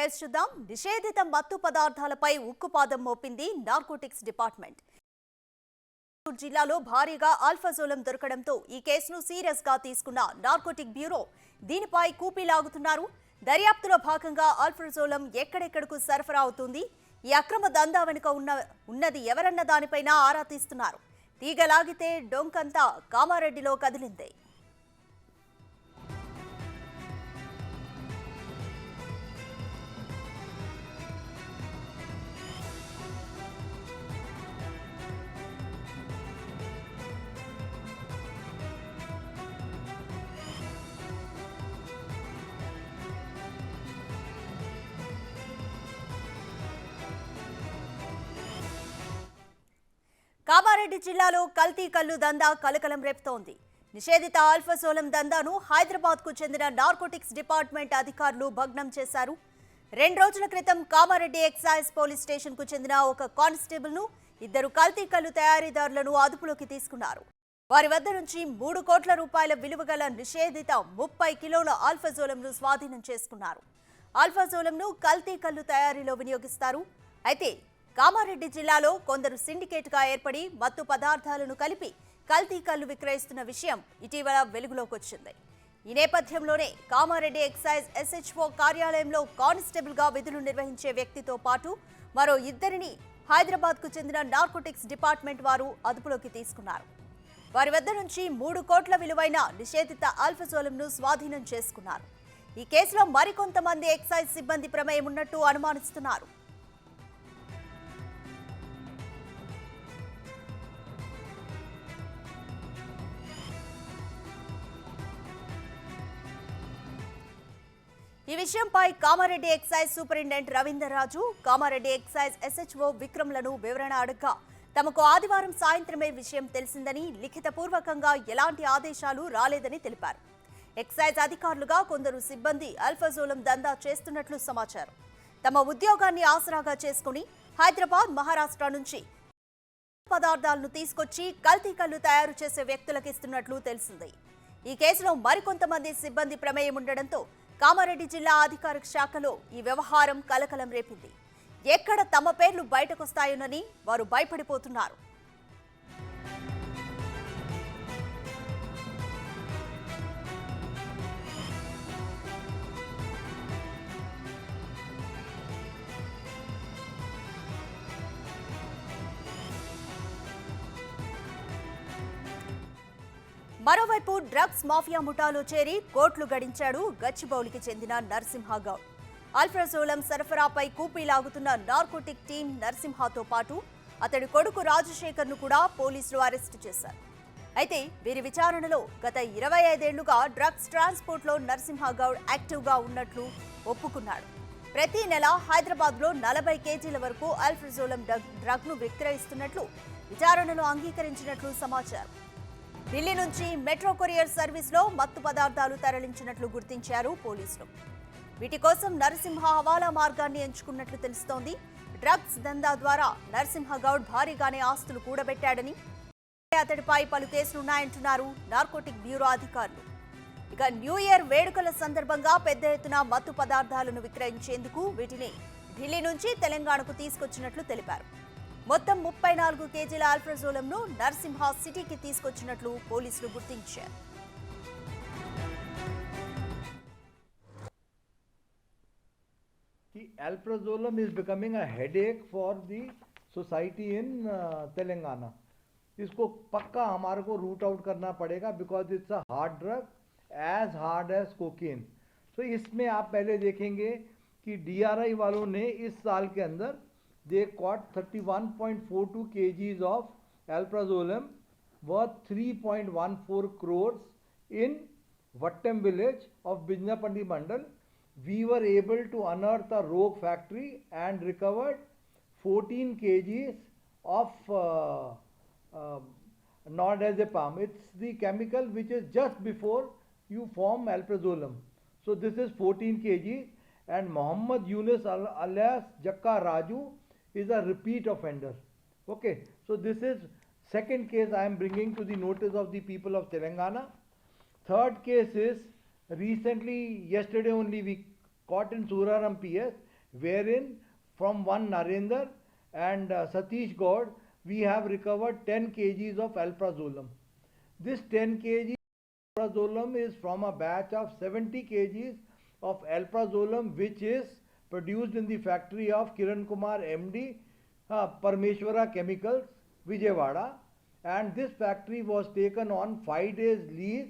Details చూద్దాం నిషేధిత మత్తు పదార్థాలపై ఉక్కుపాదం మోపింది నార్కోటిక్స్ డిపార్ట్మెంట్. జిల్లాలో భారీగా ఆల్ఫాజోలం దొరకడంతో ఈ కేసును సీరియస్గా తీసుకున్న నార్కోటిక్ బ్యూరో దీనిపై కూపీ లాగుతున్నారు. దర్యాప్తులో భాగంగా ఆల్ఫాజోలం ఎక్కడెక్కడకు సరఫరా అవుతుంది ఈ అక్రమ దందా వెనుక ఉన్న ఉన్నది ఎవరన్న దానిపైన ఆరా తీస్తున్నారు. తీగలాగితే డొంకంతా కామారెడ్డిలో కదిలింది. కామారెడ్డి జిల్లాలో కల్తీ కల్లు దందా కలకలం రేపుతోంది. నిషేధిత ఆల్ఫాసోలం దందాను హైదరాబాద్కు చెందిన నార్కోటిక్స్ డిపార్ట్మెంట్ అధికారులు భగ్నం చేశారు. రెండు రోజుల క్రితం కామారెడ్డి ఎక్సైజ్ పోలీస్ స్టేషన్కు చెందిన ఒక కానిస్టేబుల్ను ఇద్దరు కల్తీ కల్లు తయారీదారులను అదుపులోకి తీసుకున్నారు. వారి వద్ద నుంచి మూడు కోట్ల రూపాయల విలువ గల నిషేధిత ముప్పై కిలోల ఆల్ఫాజోలంను స్వాధీనం చేసుకున్నారు. ఆల్ఫాజోలంను కల్తీ కల్లు తయారీలో వినియోగిస్తారు. అయితే కామారెడ్డి జిల్లాలో కొందరు సిండికేట్గా ఏర్పడి మత్తు పదార్థాలను కలిపి కల్తీ కళ్ళు విక్రయిస్తున్న విషయం ఇటీవల వెలుగులోకి వచ్చింది ఈ నేపథ్యంలోనే కామారెడ్డి ఎక్సైజ్ ఎస్హెచ్ఓ కార్యాలయంలో కానిస్టేబుల్గా విధులు నిర్వహించే వ్యక్తితో పాటు మరో ఇద్దరిని హైదరాబాద్కు చెందిన నార్కోటిక్స్ డిపార్ట్మెంట్ వారు అదుపులోకి తీసుకున్నారు. వారి వద్ద నుంచి మూడు కోట్ల విలువైన నిషేధిత ఆల్ఫజోలంను స్వాధీనం చేసుకున్నారు. ఈ కేసులో మరికొంతమంది ఎక్సైజ్ సిబ్బంది ప్రమేయం ఉన్నట్టు అనుమానిస్తున్నారు. ఈ విషయంపై Kamareddy excise superintendent Ravinder Raju Kamareddy excise SHO విక్రమ్లను వివరణ అడగ్గా తమకు ఆదివారం సాయంత్రమే విషయం తెలిసిందని లిఖితపూర్వకంగా ఎలాంటి ఆదేశాలు రాలేదని తెలిపారు. ఎక్సైజ్ అధికారులుగా కొందరు సిబ్బంది అల్ఫజోలం దందా చేస్తున్నట్లు సమాచారం. తమ ఉద్యోగాన్ని ఆసరాగా చేసుకుని హైదరాబాద్ మహారాష్ట్ర నుంచి పదార్థాలను తీసుకొచ్చి కల్తీ కళ్ళు తయారు చేసే వ్యక్తులకు ఇస్తున్నట్లు తెలిసింది. ఈ కేసులో మరికొంతమంది సిబ్బంది ప్రమేయం ఉండడంతో కామారెడ్డి జిల్లా అధికారిక శాఖలో ఈ వ్యవహారం కలకలం రేపింది. ఎక్కడ తమ పేర్లు బయటకొస్తాయోనని వారు భయపడిపోతున్నారు. మరోవైపు డ్రగ్స్ మాఫియా ముఠాలో చేరి కోట్లు గడించాడు గచ్చిబౌలికి చెందిన నరసింహగౌడ్ అల్ఫ్రజోలం సరఫరాపై కూపీ లాగుతున్న నార్కోటిక్ టీం నరసింహతో పాటు అతడి కొడుకు రాజశేఖర్ను కూడా పోలీసులు అరెస్టు చేశారు. అయితే వీరి విచారణలో గత ఇరవై ఐదేళ్ళుగా డ్రగ్స్ ట్రాన్స్పోర్ట్లో నరసింహగౌడ్ యాక్టివ్గా ఉన్నట్లు ఒప్పుకున్నాడు. ప్రతి నెల హైదరాబాద్లో నలభై కేజీల వరకు అల్ఫ్రజోలం డ్రగ్ డ్రగ్ను విక్రయిస్తున్నట్లు విచారణలో అంగీకరించినట్లు సమాచారం. ఢిల్లీ నుంచి మెట్రో కొరియర్ సర్వీస్లో మత్తు పదార్థాలు తరలించినట్లు గుర్తించారు పోలీసులు. వీటి కోసం నరసింహ హవాలా మార్గాన్ని ఎంచుకున్నట్లు తెలుస్తోంది. డ్రగ్స్ దందా ద్వారా నరసింహ గౌడ్ భారీగానే ఆస్తులు కూడబెట్టాడని అతడిపై పలు కేసులున్నాయంటున్నారు నార్కోటిక్ బ్యూరో అధికారులు. ఇక న్యూ ఇయర్ వేడుకల సందర్భంగా పెద్ద ఎత్తున మత్తు పదార్థాలను విక్రయించేందుకు వీటిని ఢిల్లీ నుంచి తెలంగాణకు తీసుకొచ్చినట్లు తెలిపారు. మొత్తం ముప్పై నాలుగు కేజీల ఆల్ఫ్రజోలంను నరసింహ సిటీకి తీసుకొచ్చినట్లు పోలీసులు గుర్తించారు कि alprazolam is becoming a headache for the society in uh, Telangana इसको पक्का हमारे को रूट आउट करना पड़ेगा because it's a hard drug as hard as cocaine so इसमें आप पहले देखेंगे कि डीआरआई वालों ने इस साल के अंदर they caught 31.42 kgs of alprazolam worth 3.14 crores in Vattam village of Bijnapandi mandal. We were able to unearth a rogue factory and recovered 14 kgs of uh, uh, nordazepam. It's the chemical which is just before you form alprazolam. So this is 14 kg and Muhammad Yunus alias Jakka Raju is a repeat offender. Okay, so this is second case I am bringing to the notice of the people of Telangana. Third case is recently, yesterday only we caught in Suraram PS wherein from one Narendra and uh, Satish God, we have recovered 10 kgs of alprazolam. This 10 kg alprazolam is from a batch of 70 kgs of alprazolam which is produced in the factory of Kiran Kumar MD, uh, Parmeshwara Chemicals, Vijayawada. And this factory was taken on 5 days lease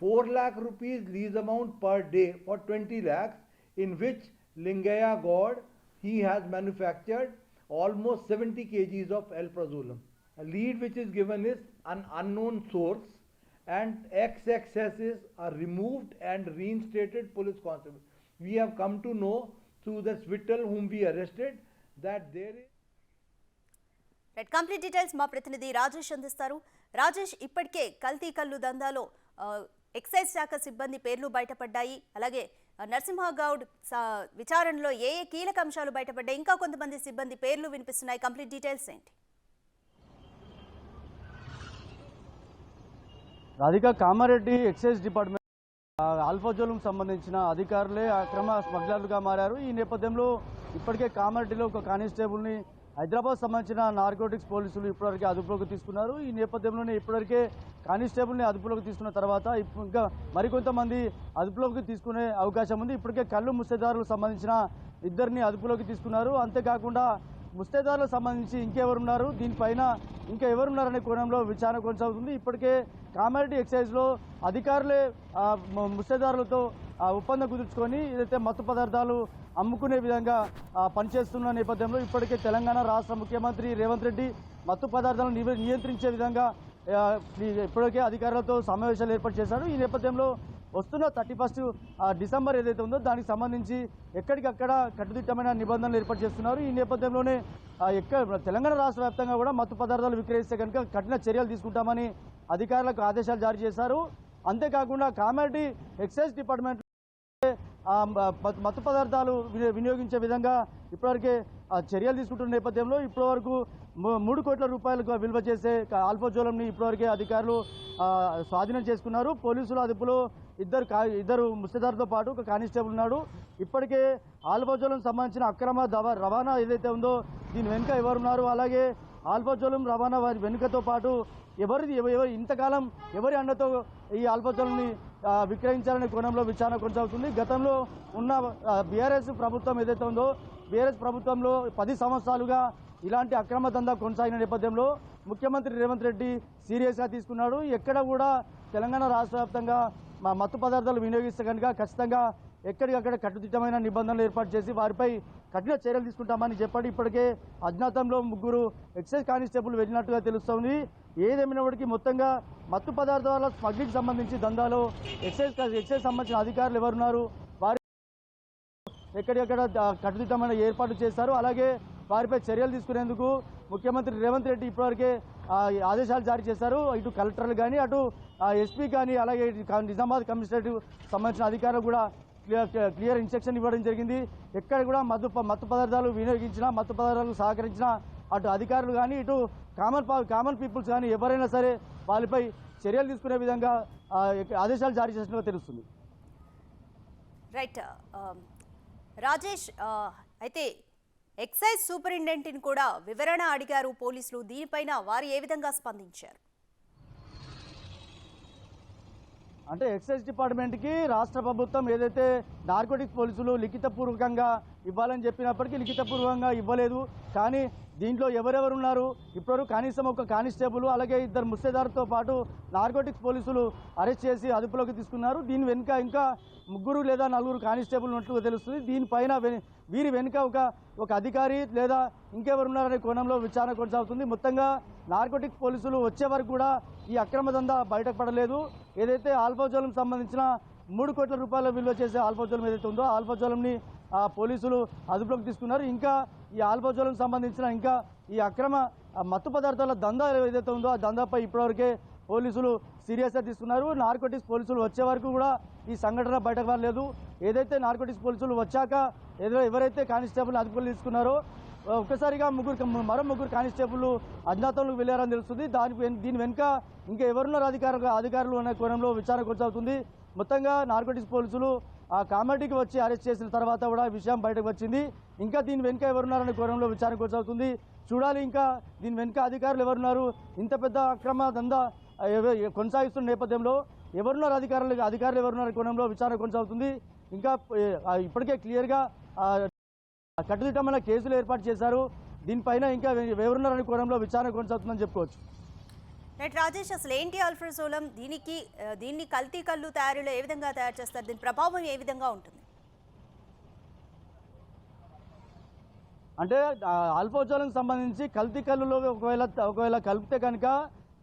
4 lakh rupees lease amount per day for 20 lakhs in which Lingaya God he has manufactured almost 70 kgs of alprazolam. A lead which is given is an unknown source and XXSs are removed and reinstated police constable. We have come to know through the Swittle whom we arrested that there is right complete details మా ప్రతినిధి రాజేష్ అందిస్తారు. రాజేష్ ఇప్పటికే కల్తీ కల్లు దందాలో excise శాఖ సిబ్బంది పేర్లు బయటపడ్డాయి. అలాగే నరసింహగౌడ్ సా- విచారణలో ఏ ఏ కీలక అంశాలు బయటపడ్డాయి? ఇంకా కొంతమంది సిబ్బంది పేర్లు వినిపిస్తున్నాయి. కంప్లీట్ డీటెయిల్స్ ఏంటి? రాధిక కామారెడ్డి ఎక్సైజ్ డిపార్ట్మెంట్ ఆల్ఫాజోల్కు సంబంధించిన అధికారులే అక్రమ స్మగ్లర్లుగా మారారు. ఈ నేపథ్యంలో ఇప్పటికే కామారెడ్డిలో ఒక కానిస్టేబుల్ని హైదరాబాద్ సంబంధించిన నార్కోటిక్స్ పోలీసులు ఇప్పటివరకు అదుపులోకి తీసుకున్నారు. ఈ నేపథ్యంలోనే ఇప్పటివరకే కానిస్టేబుల్ని అదుపులోకి తీసుకున్న తర్వాత ఇప్పుడు ఇంకా మరికొంతమంది అదుపులోకి తీసుకునే అవకాశం ఉంది. ఇప్పటికే కళ్ళు ముస్తేదారులకు సంబంధించిన ఇద్దరిని అదుపులోకి తీసుకున్నారు. అంతేకాకుండా ముస్తేదారులకు సంబంధించి ఇంకెవరున్నారు? దీనిపైన ఇంకా ఎవరున్నారనే కోణంలో విచారణ కొనసాగుతుంది. ఇప్పటికే కామారెడ్డి ఎక్సైజ్లో అధికారులే ముస్తేదారులతో ఒప్పందం కుదుర్చుకొని ఏదైతే మత్తు పదార్థాలు అమ్ముకునే విధంగా పనిచేస్తున్న నేపథ్యంలో ఇప్పటికే తెలంగాణ రాష్ట్ర ముఖ్యమంత్రి రేవంత్ రెడ్డి మత్తు పదార్థాలను నియంత్రించే విధంగా ఇప్పటికే అధికారులతో సమావేశాలు ఏర్పాటు చేశారు. ఈ నేపథ్యంలో వస్తున్న థర్టీ ఫస్ట్ డిసెంబర్ ఏదైతే ఉందో దానికి సంబంధించి ఎక్కడికక్కడ కట్టుదిట్టమైన నిబంధనలు ఏర్పాటు చేస్తున్నారు. ఈ నేపథ్యంలోనే ఎక్కడ తెలంగాణ రాష్ట్ర వ్యాప్తంగా కూడా మత్తు పదార్థాలు విక్రయిస్తే కనుక కఠిన చర్యలు తీసుకుంటామని అధికారులకు ఆదేశాలు జారీ చేశారు. అంతేకాకుండా కామారెడ్డి ఎక్సైజ్ డిపార్ట్మెంట్ మత్తు- పదార్థాలు విని- వినియోగించే విధంగా ఇప్పటివరకే ఆ, చర్యలు తీసుకుంటున్న నేపథ్యంలో ఇప్పటివరకు మూడు కోట్ల రూపాయలకు విలువ చేసే ఆల్ఫోజోలంని ఇప్పటివరకే అధికారులు స్వాధీనం చేసుకున్నారు. పోలీసుల అదుపులో ఇద్దరు కా- ఇద్దరు ముస్తదారుతో పాటు ఒక కానిస్టేబుల్ ఉన్నాడు. ఇప్పటికే ఆల్ఫోజోలం సంబంధించిన అక్రమ దవ రవాణా ఏదైతే ఉందో దీని వెనుక ఎవరున్నారు? అలాగే ఆల్ఫోజోలం రవాణా వారి వెనుకతో పాటు ఎవరిది ఎవరు ఎవరి ఇంతకాలం ఎవరి అండతో ఈ ఆల్ఫోజోలంని విక్రయించాలనే కోణంలో విచారణ కొనసాగుతుంది. గతంలో ఉన్న బీఆర్ఎస్ ప్రభుత్వం ఏదైతే ఉందో బీఆర్ఎస్ ప్రభుత్వంలో పది సంవత్సరాలుగా ఇలాంటి అక్రమ దందా కొనసాగిన నేపథ్యంలో ముఖ్యమంత్రి రేవంత్ రెడ్డి సీరియస్గా తీసుకున్నాడు. ఎక్కడ కూడా తెలంగాణ రాష్ట్ర వ్యాప్తంగా మత్తు పదార్థాలు వినియోగిస్తే కనుక ఖచ్చితంగా ఎక్కడికక్కడ కట్టుదిట్టమైన నిబంధనలు ఏర్పాటు చేసి వారిపై కఠిన చర్యలు తీసుకుంటామని చెప్పాడు. ఇప్పటికే అజ్ఞాతంలో ముగ్గురు ఎక్సైజ్ కానిస్టేబుల్ వెళ్ళినట్టుగా తెలుస్తోంది. ఏదేమైనప్పటికీ మొత్తంగా మత్తు పదార్థాల స్మగ్లింగ్ సంబంధించి దందాలో ఎక్సైజ్ ఎక్సైజ్ సంబంధించిన అధికారులు ఎవరున్నారు? వారి ఎక్కడికక్కడ కట్టుదిట్టమైన ఏర్పాట్లు చేశారు. అలాగే వారిపై చర్యలు తీసుకునేందుకు ముఖ్యమంత్రి రేవంత్ రెడ్డి ఇప్పటివరకే ఆదేశాలు జారీ చేశారు. ఇటు కలెక్టర్లు కానీ అటు ఎస్పీ కానీ అలాగే నిజామాబాద్ కమిషనరేట్ సంబంధించిన అధికారులు కూడా క్లియర్ ఇన్స్ట్రక్షన్ ఇవ్వడం జరిగింది. ఎక్కడ కూడా మత్తు మత్తు పదార్థాలు వినియోగించినా మత్తు పదార్థాలు సహకరించినా అటు అధికారులు కానీ ఇటు కామన్ కామన్ పీపుల్స్ కానీ ఎవరైనా సరే వాళ్ళపై చర్యలు తీసుకునే విధంగా ఆదేశాలు జారీ చేసినట్టుగా తెలుస్తుంది. Right uh, um, Rajesh uh, అయితే ఎక్సైజ్ సూపరింటెండెంట్ని కూడా వివరణ అడిగారు పోలీసులు. దీనిపైన వారు ఏ విధంగా స్పందించారు? అంటే ఎక్సైజ్ డిపార్ట్మెంట్కి రాష్ట్ర ప్రభుత్వం ఏదైతే నార్కోటిక్స్ పోలీసులు లిఖితపూర్వకంగా ఇవ్వాలని చెప్పినప్పటికీ లిఖితపూర్వకంగా ఇవ్వలేదు. కానీ దీంట్లో ఎవరెవరు ఉన్నారు? ఇప్పుడు కనీసం ఒక కానిస్టేబుల్ అలాగే ఇద్దరు ముస్తేదారుతో పాటు నార్కోటిక్స్ పోలీసులు అరెస్ట్ చేసి అదుపులోకి తీసుకున్నారు. దీని వెనుక ఇంకా ముగ్గురు లేదా నలుగురు కానిస్టేబుల్ ఉన్నట్లుగా తెలుస్తుంది. దీనిపైన వీరి వెనుక ఒక ఒక అధికారి లేదా ఇంకెవరున్నారనే కోణంలో విచారణ కొనసాగుతుంది. మొత్తంగా నార్కోటిక్స్ పోలీసులు వచ్చే వరకు కూడా ఈ అక్రమ దందా బయటపడలేదు ఏదైతే ఆల్ఫాజోలం సంబంధించిన మూడు కోట్ల రూపాయల విలువ చేసే ఆల్ఫాజోలం ఏదైతే ఉందో ఆల్ఫాజోలంని ఆ పోలీసులు అదుపులోకి తీసుకున్నారు. ఇంకా ఈ ఆల్ఫాజోలం సంబంధించిన ఇంకా ఈ అక్రమ మత్తు పదార్థాల దందా ఏదైతే ఉందో ఆ దందాపై ఇప్పటివరకే పోలీసులు సీరియస్గా తీసుకున్నారు. నార్కోటిక్స్ పోలీసులు వచ్చే వరకు కూడా ఈ సంఘటన బయటకు రాలేదు. ఏదైతే నార్కోటిక్స్ పోలీసులు వచ్చాక ఏదో ఎవరైతే కానిస్టేబుల్ అదుపులో తీసుకున్నారో ఒక్కసారిగా ముగ్గురు మరో ముగ్గురు కానిస్టేబుల్ అజ్ఞాతంలోకి వెళ్ళారని తెలుస్తుంది. దాని దీని వెనుక ఇంకా ఎవరున్నారు అధికారులు అధికారులు అనే కోణంలో విచారణ కొనసాగుతుంది. మొత్తంగా నార్కోటిక్స్ పోలీసులు ఆ కామెడీకి వచ్చి అరెస్ట్ చేసిన తర్వాత కూడా విషయం బయటకు వచ్చింది. ఇంకా దీని వెనుక ఎవరున్నారనే కోణంలో విచారణ కొనసాగుతుంది. చూడాలి ఇంకా దీని వెనుక అధికారులు ఎవరున్నారు? ఇంత పెద్ద అక్రమ దందా కొనసాగిస్తున్న నేపథ్యంలో ఎవరున్నారు అధికారులు అధికారులు ఎవరున్నారు కోణంలో విచారణ కొనసాగుతుంది. ఇంకా ఇప్పటికే క్లియర్గా కట్టుదిట్టమైన కేసులు ఏర్పాటు చేశారు. దీనిపైన ఇంకా ఎవరున్నారనే కోణంలో విచారణ కొనసాగుతుందని చెప్పుకోవచ్చు. రైట్ రాజేష్ అసలు ఏంటి అల్ఫ్రజోలం దీనికి దీన్ని కల్తీ కళ్ళు తయారీలో ఏ విధంగా తయారు చేస్తారు? దీని ప్రభావం ఏ విధంగా ఉంటుంది? అంటే ఆల్ఫోజోలకు సంబంధించి కల్తీ కళ్ళులో ఒకవేళ ఒకవేళ కలిపితే కనుక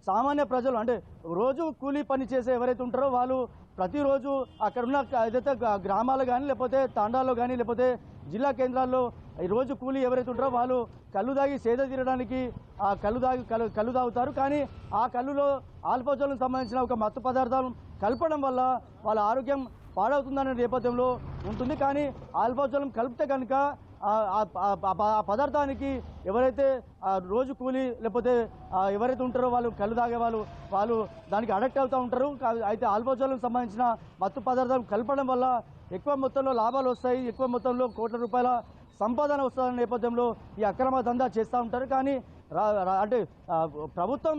సామాన్య ప్రజలు అంటే రోజు కూలీ పని చేసే ఎవరైతే ఉంటారో వాళ్ళు ప్రతిరోజు అక్కడ ఉన్న ఏదైతే గ్రామాలు కానీ లేకపోతే తాండాల్లో కానీ లేకపోతే జిల్లా కేంద్రాల్లో రోజు కూలీ ఎవరైతే ఉంటారో వాళ్ళు కళ్ళు దాగి సేద తీరడానికి ఆ కళ్ళు దాగి కళ్ళు కళ్ళు తాగుతారు. కానీ ఆ కళ్ళులో ఆల్పోజోలకు సంబంధించిన ఒక మత్తు పదార్థాలు కలపడం వల్ల వాళ్ళ ఆరోగ్యం పాడవుతుందనే నేపథ్యంలో ఉంటుంది. కానీ ఆల్పోజోలం కలిపితే కనుక ఆ- పదార్థానికి ఎవరైతే రోజు కూలి లేకపోతే ఎవరైతే ఉంటారో వాళ్ళు కళ్ళు తాగే వాళ్ళు వాళ్ళు దానికి అడక్ట్ అవుతూ ఉంటారు. అయితే ఆల్బోజాలకు సంబంధించిన మత్తు పదార్థాలు కలపడం వల్ల ఎక్కువ మొత్తంలో లాభాలు వస్తాయి. ఎక్కువ మొత్తంలో కోట్ల రూపాయల సంపాదన వస్తున్న నేపథ్యంలో ఈ అక్రమ దందా చేస్తూ ఉంటారు. కానీ అంటే ప్రభుత్వం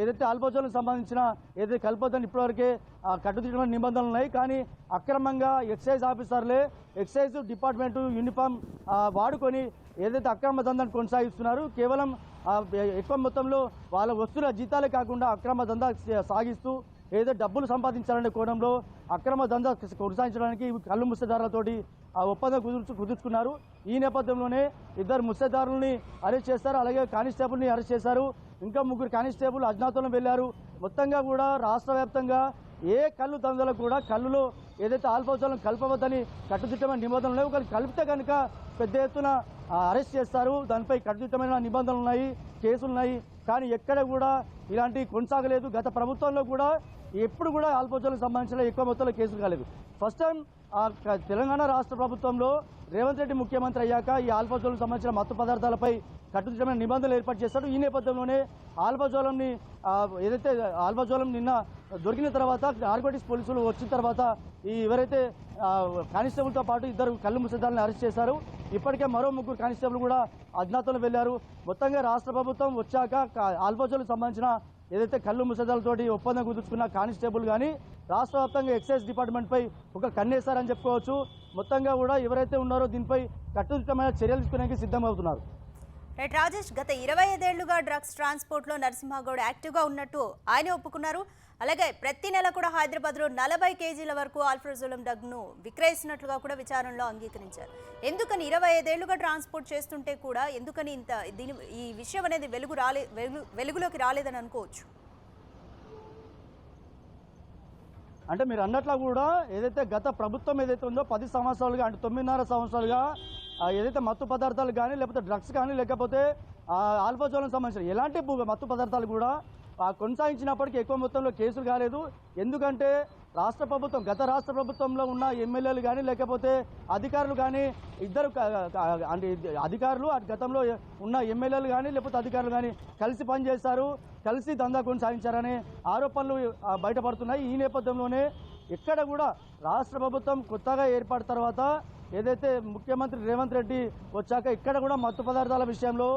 ఏదైతే ఆల్బోజాలకు సంబంధించిన ఏదైతే కలపొద్దని ఇప్పటివరకే ఆ, కట్టుదిట్టమైన నిబంధనలు ఉన్నాయి. కానీ అక్రమంగా ఎక్సైజ్ ఆఫీసర్లే ఎక్సైజ్ డిపార్ట్మెంటు యూనిఫామ్ వాడుకొని ఏదైతే అక్రమ దందాన్ని కొనసాగిస్తున్నారు కేవలం ఎక్కువ మొత్తంలో వాళ్ళ వస్తువుల జీతాలే కాకుండా అక్రమ దందా సాగిస్తూ ఏదో డబ్బులు సంపాదించాలనే కోణంలో అక్రమ దందా కొనసాగించడానికి కళ్ళు ముస్తదారులతోటి ఆ ఒప్పందం కుదుర్చు కుదుర్చుకున్నారు. ఈ నేపథ్యంలోనే ఇద్దరు ముస్తదారులని అరెస్ట్ చేస్తారు. అలాగే కానిస్టేబుల్ని అరెస్ట్ చేశారు. ఇంకా ముగ్గురు కానిస్టేబుల్ అజ్ఞాతంలో వెళ్ళారు. మొత్తంగా కూడా రాష్ట్ర వ్యాప్తంగా ఏ కళ్ళు దందలు కూడా కళ్ళులో ఏదైతే ఆల్పోజాలను కలపవద్దని కట్టుదిట్టమైన నిబంధనలు ఉన్నాయి ఒకరు కలిపితే కనుక పెద్ద ఎత్తున అరెస్ట్ చేస్తారు. దానిపై కట్టుదిట్టమైన నిబంధనలు ఉన్నాయి కేసులు ఉన్నాయి. కానీ ఎక్కడ కూడా ఇలాంటివి కొనసాగలేదు. గత ప్రభుత్వంలో కూడా ఎప్పుడు కూడా ఆల్పోచలకు సంబంధించిన ఎక్కువ మొత్తంలో కేసులు కాలేదు. ఫస్ట్ టైం తెలంగాణ రాష్ట్ర ప్రభుత్వంలో రేవంత్ రెడ్డి ముఖ్యమంత్రి అయ్యాక ఈ ఆల్పోజోలకు సంబంధించిన మత్తు పదార్థాలపై కట్టుదిట్టమైన నిబంధనలు ఏర్పాటు చేశాడు. ఈ నేపథ్యంలోనే ఆల్బజోలంని ఏదైతే ఆల్బజోలం నిన్న దొరికిన తర్వాత నార్కోటిక్స్ పోలీసులు వచ్చిన తర్వాత ఈ ఎవరైతే కానిస్టేబుల్తో పాటు ఇద్దరు కళ్ళు ముసదాలను అరెస్ట్ చేశారు. ఇప్పటికే మరో ముగ్గురు కానిస్టేబుల్ కూడా అజ్ఞాతంలో వెళ్ళారు. మొత్తంగా రాష్ట్ర ప్రభుత్వం వచ్చాక కా- సంబంధించిన ఏదైతే కళ్ళు ముసదాలతోటి ఒప్పందం కుదుర్చుకున్న కానిస్టేబుల్ కానీ రాష్ట్ర వ్యాప్తంగా ఎక్సైజ్ డిపార్ట్మెంట్పై ఒక కన్నేశారని చెప్పుకోవచ్చు. మొత్తంగా కూడా ఎవరైతే ఉన్నారో దీనిపై కట్టుదిట్టమైన చర్యలు తీసుకునేందుకు సిద్ధమవుతున్నారు. రైట్ రాజేష్ గత ఇరవై ఐదేళ్ళుగా డ్రగ్స్ ట్రాన్స్పోర్ట్లో నరసింహగౌడ్ యాక్టివ్గా ఉన్నట్టు ఆయన ఒప్పుకున్నారు. అలాగే ప్రతి నెల కూడా హైదరాబాద్లో నలభై కేజీల వరకు ఆల్ఫ్రోజోలం డ్రగ్ను విక్రయిస్తున్నట్లుగా కూడా విచారణలో అంగీకరించారు. ఎందుకని ఇరవై ఐదేళ్ళుగా ట్రాన్స్పోర్ట్ చేస్తుంటే కూడా ఎందుకని ఇంత దీని ఈ విషయం అనేది వెలుగు రాలే వెలుగు వెలుగులోకి రాలేదని అనుకోవచ్చు? అంటే మీరు అన్నట్లో కూడా ఏదైతే గత ప్రభుత్వం ఏదైతే ఉందో పది సంవత్సరాలుగా అంటే తొమ్మిదిన్నర సంవత్సరాలుగా ఏదైతే మత్తు పదార్థాలు కానీ లేకపోతే డ్రగ్స్ కానీ లేకపోతే ఆల్ఫాజోలం సంబంధించిన ఎలాంటి మత్తు పదార్థాలు కూడా కొనసాగించినప్పటికీ ఎక్కువ మొత్తంలో కేసులు కాలేదు. ఎందుకంటే రాష్ట్ర ప్రభుత్వం గత రాష్ట్ర ప్రభుత్వంలో ఉన్న ఎమ్మెల్యేలు కానీ లేకపోతే అధికారులు కానీ ఇద్దరు అంటే అధికారులు గతంలో ఉన్న ఎమ్మెల్యేలు కానీ లేకపోతే అధికారులు కానీ కలిసి పనిచేశారు. కలిసి దందా కొనసాగించారనే ఆరోపణలు బయటపడుతున్నాయి. ఈ నేపథ్యంలోనే ఎక్కడ కూడా రాష్ట్ర ప్రభుత్వం కొత్తగా ఏర్పడిన తర్వాత ఏదైతే ముఖ్యమంత్రి రేవంత్ రెడ్డి వచ్చాక ఇక్కడ కూడా మత్తు పదార్థాల విషయంలో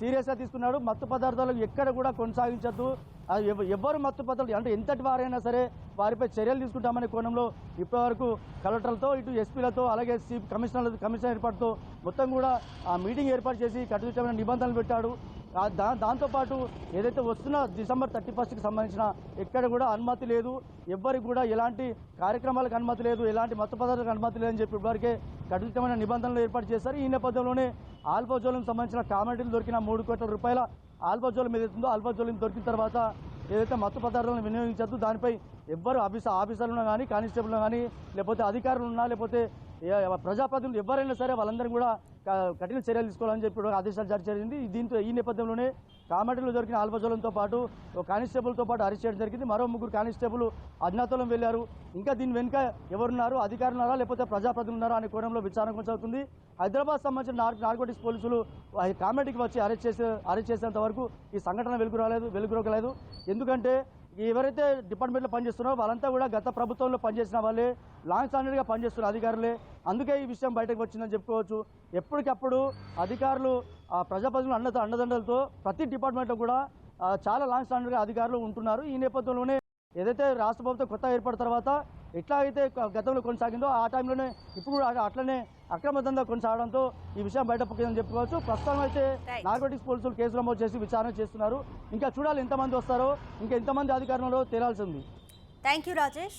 సీరియస్గా తీసుకున్నాడు. మత్తు పదార్థాలు ఎక్కడ కూడా కొనసాగించద్దు. అది ఎవ్వరు మత్తు పదార్థాలు అంటే ఎంతటి వారైనా సరే వారిపై చర్యలు తీసుకుంటామనే కోణంలో ఇప్పటివరకు కలెక్టర్లతో ఇటు ఎస్పీలతో అలాగే సి కమిషనర్ కమిషనర్ ఏర్పాటుతో మొత్తం కూడా ఆ మీటింగ్ ఏర్పాటు చేసి కట్టుదిట్టమైన నిబంధనలు పెట్టాడు. దా దాంతోపాటు ఏదైతే వస్తున్న డిసెంబర్ థర్టీ ఫస్ట్కి సంబంధించిన ఎక్కడ కూడా అనుమతి లేదు. ఎవ్వరికి కూడా ఎలాంటి కార్యక్రమాలకు అనుమతి లేదు. ఎలాంటి మత పదార్థాలకు అనుమతి లేదని చెప్పి ఇప్పటివరకే కఠితమైన నిబంధనలు ఏర్పాటు చేశారు. ఈ నేపథ్యంలోనే ఆల్బోజోలం సంబంధించిన కామెడీలు దొరికిన మూడు కోట్ల రూపాయల ఆల్బోజోలం ఏదైతుందో ఆల్బజోలం దొరికిన తర్వాత ఏదైతే మత్తు పదార్థాలను వినియోగించద్దు దానిపై ఎవ్వరు ఆఫీసర్ ఆఫీసర్లు కానీ కానిస్టేబుల్ కానీ లేకపోతే అధికారులు ఉన్నా లేకపోతే ప్రజాప్రతినిధులు ఎవరైనా సరే వాళ్ళందరూ కూడా క- కఠిన చర్యలు తీసుకోవాలని చెప్పి ఆదేశాలు జారీ చేసింది. దీంతో ఈ నేపథ్యంలోనే కామెడీలో దొరికిన ఆల్బజోలంతో పాటు ఒక కానిస్టేబుల్తో పాటు అరెస్ట్ చేయడం జరిగింది. మరో ముగ్గురు కానిస్టేబుల్ అజ్ఞాతంలో వెళ్ళారు. ఇంకా దీని వెనుక ఎవరున్నారు? అధికారులున్నారా? లేకపోతే ప్రజాప్రతినిధులు ఉన్నారా అనే కోణంలో విచారణ కొనసాగుతుంది. హైదరాబాద్ సంబంధించిన నార్ నార్కోటిక్స్ పోలీసులు ఆ కామెడీకి వచ్చి అరెస్ట్ చేసే అరెస్ట్ చేసేంత వరకు ఈ సంఘటన వెలుగు రాలేదు వెలుగులోకి ఎందుకంటే ఎవరైతే డిపార్ట్మెంట్లో పనిచేస్తున్నారో వాళ్ళంతా కూడా గత ప్రభుత్వంలో పనిచేసిన వాళ్ళే లాంగ్ స్టాండర్డ్గా పనిచేస్తున్న అధికారులే. అందుకే ఈ విషయం బయటకు వచ్చిందని చెప్పుకోవచ్చు. ఎప్పటికప్పుడు అధికారులు ఆ ప్రజాప్రతినిధులు అండ అండదండలతో ప్రతి డిపార్ట్మెంట్లో కూడా చాలా లాంగ్ స్టాండర్డ్గా అధికారులు ఉంటున్నారు. ఈ నేపథ్యంలోనే ఏదైతే రాష్ట్ర ప్రభుత్వం కొత్త ఏర్పడిన తర్వాత ఎట్లా అయితే గతంలో కొనసాగిందో ఆ టైంలోనే ఇప్పుడు కూడా అట్లనే అక్రమ దందా కొనసాగడంతో ఈ విషయం బయట పొక్కిందని చెప్పుకోవచ్చు. ప్రస్తుతం అయితే. నార్కోటిక్స్ పోలీసులు కేసు నమోదు చేసి విచారణ చేస్తున్నారు. ఇంకా చూడాలి ఎంతమంది వస్తారో ఇంకా ఎంతమంది అధికారులలో తేలాల్సి ఉంది. Thank you Rajesh